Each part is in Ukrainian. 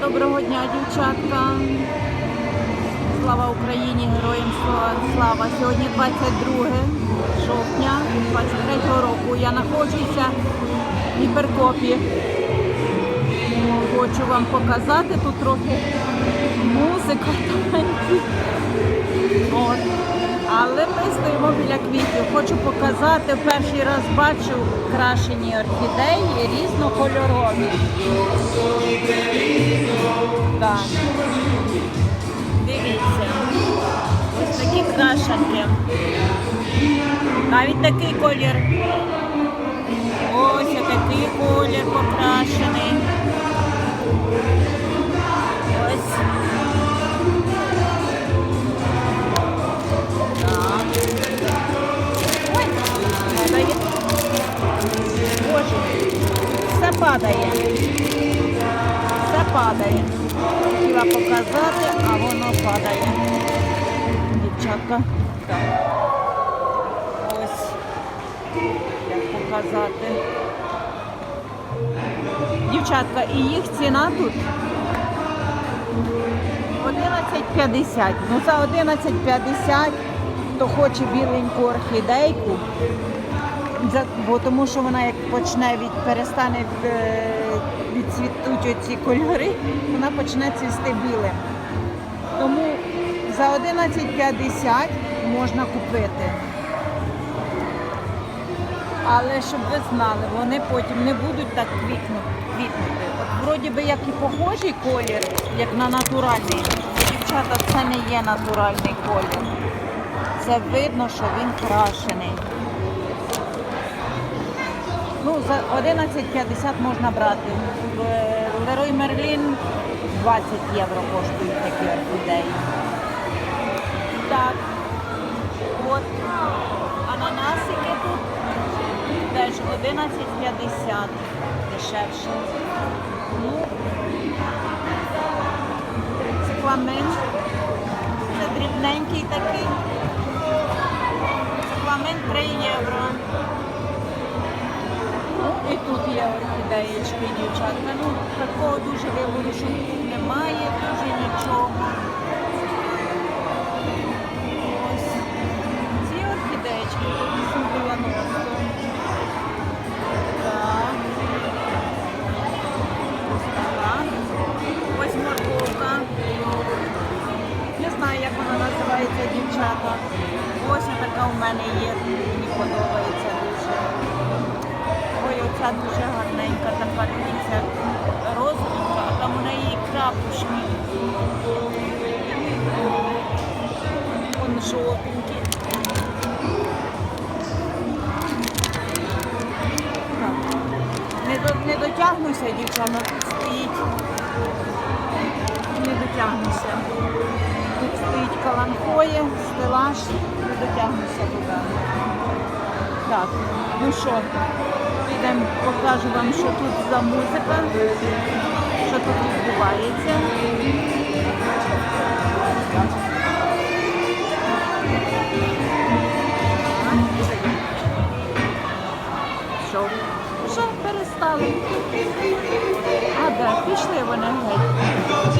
доброго дня, дівчатка. Слава Україні, героям слава-. Сьогодні 22 жовтня 23 року. Я знаходжуся в Гіперкопі. Хочу вам показати тут трохи музика. От. Але ми стоїмо біля квітів. Хочу показати, перший раз бачу крашені орхідеї різнокольорові. Так. Дивіться. Ось такі крашенки. Навіть такий колір. Ось такий колір покрашений. Ось. Так. Ой, падає. Боже, падає. Все падає. Хотіла показати, а воно падає. Дівчатка. Так. Ось. Як показати. Дівчатка, і їх ціна тут 11,50. Ну за 11,50 хто хоче біленьку орхідейку, бо тому що вона як почне від перестане е, відцвітуть оці кольори, вона почне цвісти білим. Тому за 11,50 можна купити. Але щоб ви знали, вони потім не будуть так квітнути. От вроді би як і похожий колір, як на натуральний. Дівчата, це не є натуральний колір. Це видно, що він крашений. Ну, за 11,50 можна брати. В Лерой Мерлін 20 євро коштують такі орхідеї. Так. От ананасики тут теж 11,50 дешевше. Ну, цикламен. Це дрібненький такий. Цикламен 3 євро. Тут є орхідеєчки, дівчатка. Ну, такого дуже вибору, що немає, дуже нічого. Ось. Ці орхідеєчки 890. Так. Ось така. Ось морковка. Не знаю, як вона називається, дівчата. Ось така у мене є. Мені подобається. Оця дуже гарненька, така дивіться, розовенька, а там у неї крапушки. Вон жовтенькі. Не, до, не дотягнуся, дівчата, стоїть. Не дотягнуся. Тут стоїть каланхоє, стелаж, не дотягнуся туди. Так, ну що, підемо, покажу вам, що тут за музика, що тут відбувається. Що? Що перестали? А де? Пішли вони геть.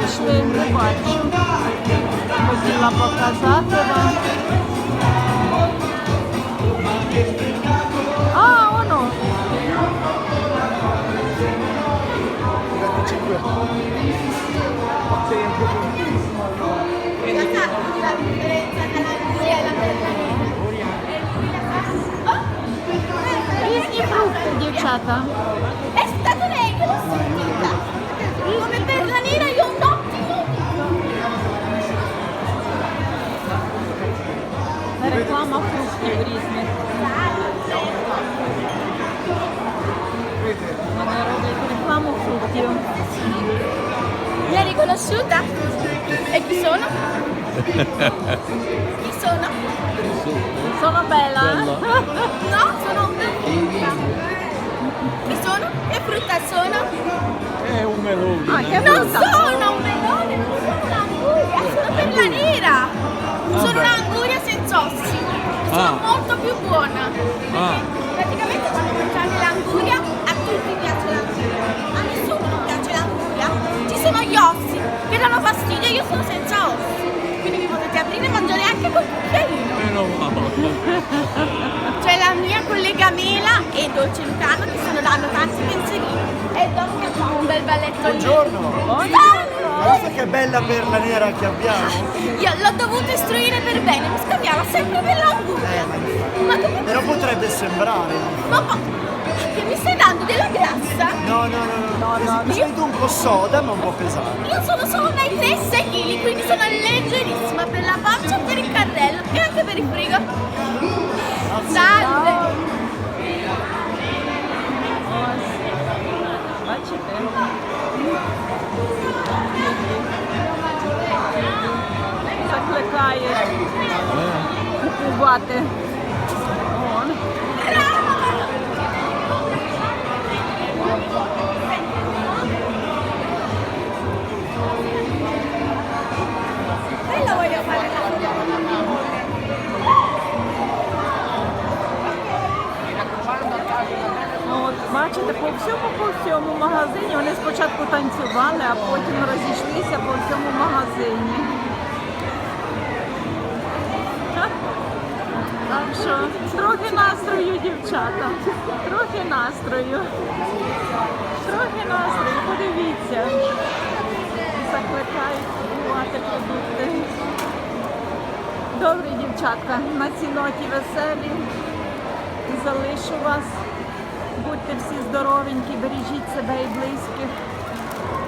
Пішли, не бачу. Хотіла показати вам. Дівчата. Riconosciuta? E chi sono? Chi sono? Sono bella. No, sono una frutta. Chi sono? Che frutta sono? È un melone. Ah, che Non frutta? sono un melone, non sono un'anguria, sono per la nera! Sono Vabbè. un'anguria senza ossi. Sono Ah. molto più buona. Ah. Io sono senza osso, quindi vi potete aprire e mangiare anche col cucchiaino. Meno male. C'è la mia collega Mela e Dolce Lucano che stanno dando tanti pensieri. E Don che fa un bel balletto lì. Buongiorno. Buongiorno! Guarda che bella perla nera che abbiamo. Io l'ho dovuto istruire per bene, mi scambiava sempre per l'augurio. Eh, ma, Ma come però potrebbe sembrare. Ma mi stai dando della grassa? No, no, no, no. no, Mi sento un po' soda, ma un po' pesante. Io sono solo dai 3-6 kg, quindi sono leggerissima per la pancia, per il carrello e anche per il frigo. Salve! Бачите? Закликає купувати. Бачите, по всьому по всьому магазині вони спочатку танцювали, а потім розійшлися по всьому магазині. Так що трохи настрою, дівчата. Трохи настрою. Трохи настрою, подивіться. Закликають купувати продукти. Добре, дівчатка, на цій ноті веселі. Залишу вас. Будьте всі здоровенькі, бережіть себе і близьких.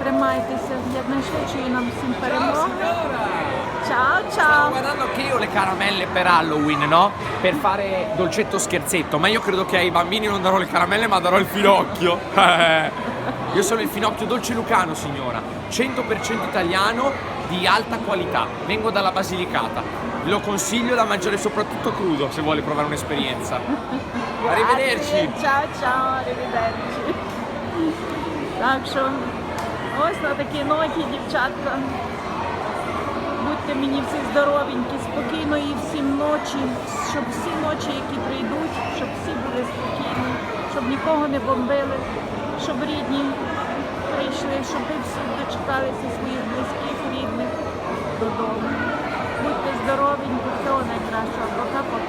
Тримайтеся якнайшвидшої нам всім перемоги. Чао, Stavo чао! guardando anche io le caramelle per Halloween, no? Per fare dolcetto scherzetto, ma io credo che ai bambini non darò le caramelle ma darò il finocchio. Io sono il finocchio dolce lucano, signora. 100% italiano di alta qualità. Vengo dalla Basilicata. Lo consiglio da mangiare soprattutto crudo se vuole provare un'esperienza. Arrivederci. Чао, чао, arrivederci. Так що ось на такій ноті, дівчатка. Будьте мені всі здоровенькі, спокійної всім ночі, щоб всі ночі, які прийдуть, щоб всі були спокійні, щоб нікого не бомбили, щоб рідні прийшли, щоб ви всі дочекалися своїх близьких, рідних додому. Будьте здоровенькі, всього найкращого. Пока-пока.